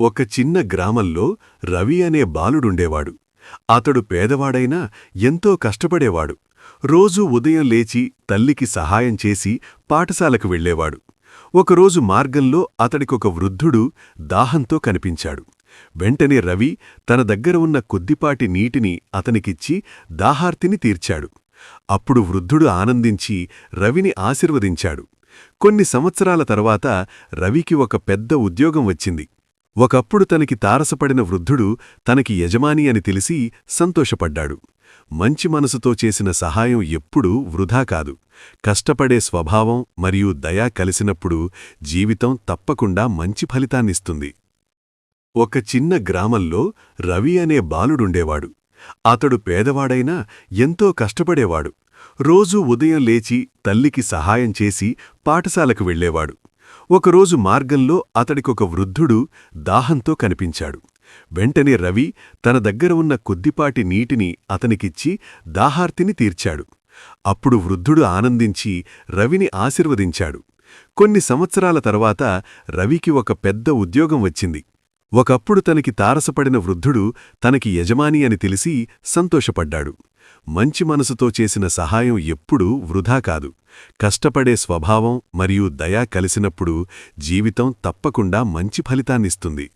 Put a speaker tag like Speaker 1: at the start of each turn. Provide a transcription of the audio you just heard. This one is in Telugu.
Speaker 1: ఒక చిన్న గ్రామంలో రవి అనే బాలుడుండేవాడు. అతడు పేదవాడైనా ఎంతో కష్టపడేవాడు. రోజూ ఉదయం లేచి తల్లికి సహాయం చేసి పాఠశాలకు వెళ్ళేవాడు. ఒకరోజు మార్గంలో అతడికొక వృద్ధుడు దాహంతో కనిపించాడు. వెంటనే రవి తన దగ్గర ఉన్న కొద్దిపాటి నీటిని అతనికిచ్చి దాహార్తిని తీర్చాడు. అప్పుడు వృద్ధుడు ఆనందించి రవిని ఆశీర్వదించాడు. కొన్ని సంవత్సరాల తర్వాత రవికి ఒక పెద్ద ఉద్యోగం వచ్చింది. ఒకప్పుడు తనకి తారసపడిన వృద్ధుడు తనకి యజమాని అని తెలిసి సంతోషపడ్డాడు. మంచి మనసుతో చేసిన సహాయం ఎప్పుడూ వృధా కాదు. కష్టపడే స్వభావం మరియు దయా కలిసినప్పుడు జీవితం తప్పకుండా మంచి ఫలితాన్నిస్తుంది. ఒక చిన్న గ్రామంలో రవి అనే బాలుడుండేవాడు. అతడు పేదవాడైనా ఎంతో కష్టపడేవాడు. రోజూ ఉదయం లేచి తల్లికి సహాయం చేసి పాఠశాలకు వెళ్ళేవాడు. ఒకరోజు మార్గంలో అతడికొక వృద్ధుడు దాహంతో కనిపించాడు. వెంటనే రవి తన దగ్గర ఉన్న కొద్దిపాటి నీటిని అతనికిచ్చి దాహార్తిని తీర్చాడు. అప్పుడు వృద్ధుడు ఆనందించి రవిని ఆశీర్వదించాడు. కొన్ని సంవత్సరాల తర్వాత రవికి ఒక పెద్ద ఉద్యోగం వచ్చింది. ఒకప్పుడు తనకి తారసపడిన వృద్ధుడు తనకి యజమాని అని తెలిసి సంతోషపడ్డాడు. మంచి మనసుతో చేసిన సహాయం ఎప్పుడూ వృధా కాదు. కష్టపడే స్వభావం మరియు దయా కలిసినప్పుడు జీవితం తప్పకుండా మంచి ఫలితాన్నిస్తుంది.